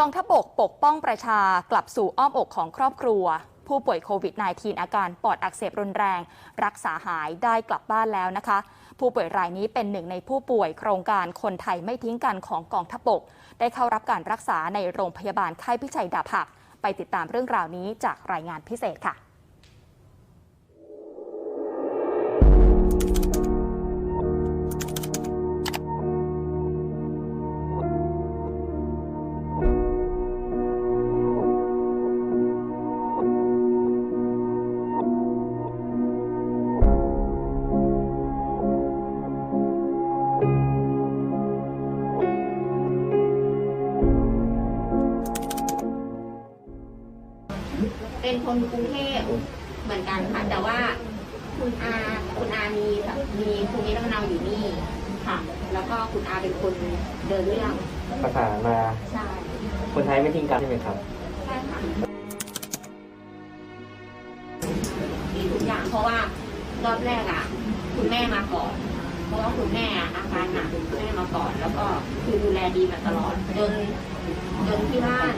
กองทัพบกปกป้องประชากลับสู่อ้อมอกของครอบครัว ผู้ป่วยโควิด -19 อาการปอดอักเสบรุนแรง รักษาหายได้กลับบ้านแล้วนะคะ ผู้ป่วยรายนี้เป็นหนึ่งในผู้ป่วยโครงการคนไทยไม่ทิ้งกันของกองทัพบก ได้เข้ารับการรักษาในโรงพยาบาลค่ายพิชัยดาบหัก ไปติดตามเรื่องราวนี้จากรายงานพิเศษค่ะ เป็นคนกรุงเทพเหมือนกันค่ะ แต่ว่าคุณอาคุณอามีมีภูมิลำเนาอยู่นี่ค่ะ แล้วก็คุณอาเป็นคนเดินเรื่องประสานมาใช่คนไทยไม่ทิ้งกันใช่ไหมครับใช่ค่ะมีทุกอย่างเพราะว่ารอบแรกอะ คุณแม่มาก่อน เพราะว่าคุณแม่อาการหนักคุณแม่มาก่อน แล้วก็คือดูแลดีมาตลอดจนจนที่บ้าน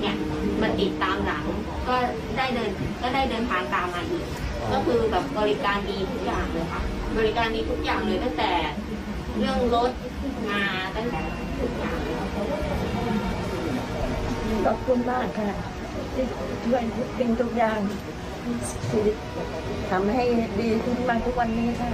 เนี่ยมันติดตามหลัง ก็ได้เดินก็ได้เดินทางตามมาอีก ก็คือแบบบริการดีทุกอย่างเลยค่ะ บริการดีทุกอย่างเลยตั้งแต่เรื่องรถมาตั้งแต่ทุกอย่างเลยขอบคุณมากค่ะที่ช่วยทุกสิ่งทุกอย่างที่ทำให้ดีขึ้นมาทุกวันนี้ค่ะ